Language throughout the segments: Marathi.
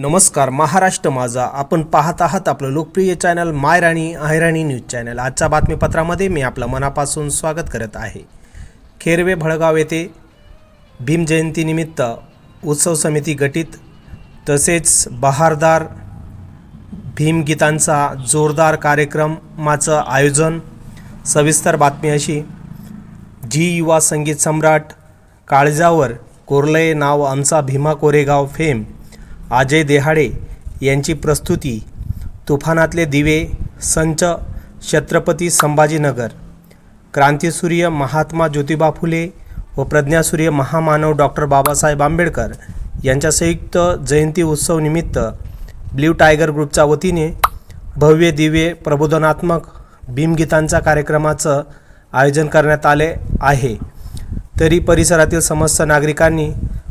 नमस्कार महाराष्ट्र माझा. आपण पाहत आहात आपलं लोकप्रिय channel my Rani news channel. आजच्या बातमीपत्रामध्ये मी आपलं मनापासून स्वागत करत आहे. खेरवे भळगाव येथे भीम जयंतीनिमित्त उत्सव समिती गठीत तसेच बहारदार भीमगीतांचा जोरदार कार्यक्रमाचं आयोजन. सविस्तर बातमी अशी. जी युवा संगीत सम्राट काळजावर कोरलय नाव आमचा भीमा कोरेगाव फेम. अजय देहाडे यांची प्रस्तुती तुफानातले दिवे संच छत्रपती संभाजीनगर. क्रांतीसूर्य महात्मा ज्योतिबा फुले व प्रज्ञासूर्य महामानव डॉक्टर बाबासाहेब आंबेडकर यांच्या संयुक्त जयंती उत्सव निमित्त ब्ल्यू टायगर ग्रुपच्या वतीने भव्य दिव्य प्रबोधनात्मक भीमगीतांच्या कार्यक्रमाचं आयोजन करण्यात आले आहे. तरी परिसरातील समस्त नागरिकांनी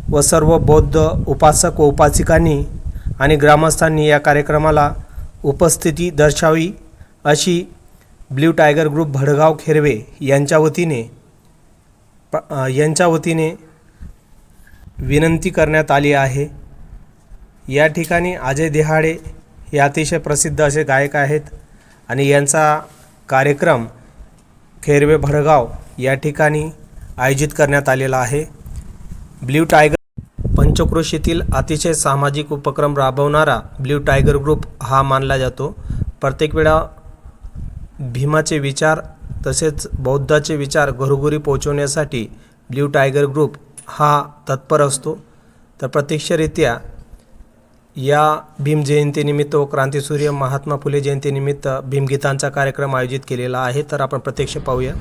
व सर्व बौद्ध उपासक व उपासिकांनी आणि ग्रामस्थांनी या कार्यक्रमाला उपस्थिती दर्शावी अशी blue tiger group Bhadgaon Kherwe यांच्या वतीने प- यांच्या वतीने विनंती करण्यात आली आहे. या ठिकाणी अजय देहाडे हे अतिशय प्रसिद्ध असे गायक आहेत आणि यांचा कार्यक्रम खेरवे भडगाव या ठिकाणी आयोजित करण्यात आलेला आहे. ब्ल्यू टायगर पंचक्रोशीतील अतिशय सामाजिक उपक्रम राबवणारा ब्ल्यू टायगर ग्रुप हा मानला जातो. प्रत्येक वेळा भीमाचे विचार तसेच बौद्धाचे विचार घरोघरी पोहोचवण्यासाठी ब्ल्यू टायगर ग्रुप हा तत्पर असतो. तर प्रत्यक्षरित्या या भीम जयंतीनिमित्त व क्रांतीसूर्य महात्मा फुले जयंतीनिमित्त भीमगीतांचा कार्यक्रम आयोजित केलेला आहे. तर आपण प्रत्यक्ष पाहूया.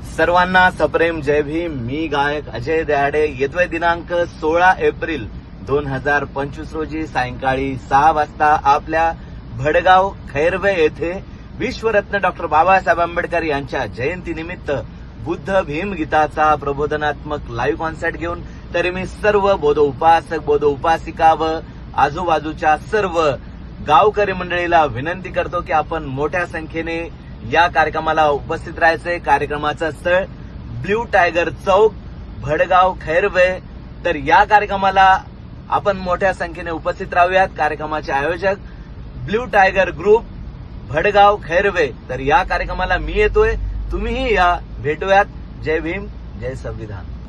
सर्वांना सप्रेम जय भीम. मी गायक अजय दयाडे. येतोय दिनांक सोळा एप्रिल दोन हजार पंचवीस रोजी सायंकाळी सहा वाजता आपल्या भडगाव खैरवे येथे विश्वरत्न डॉक्टर बाबासाहेब आंबेडकर यांच्या जयंतीनिमित्त बुद्ध भीम गीताचा प्रबोधनात्मक लाईव्ह कॉन्सर्ट घेऊन तरी मी सर्व बोध उपासक बोध उपासिका व आजूबाजूच्या सर्व गावकरी मंडळीला विनंती करतो की आपण मोठ्या संख्येने या कार्यक्रमाला उपस्थित राहायचंय. कार्यक्रमाचं स्थळ ब्ल्यू टायगर चौक भडगाव खैरवे. तर या कार्यक्रमाला आपण मोठ्या संख्येने उपस्थित राहूयात. कार्यक्रमाचे आयोजक blue tiger group Bhadgaon Khairwe. तर या कार्यक्रमाला मी येतोय. तुम्हीही या भेटूयात. जय भीम जय संविधान.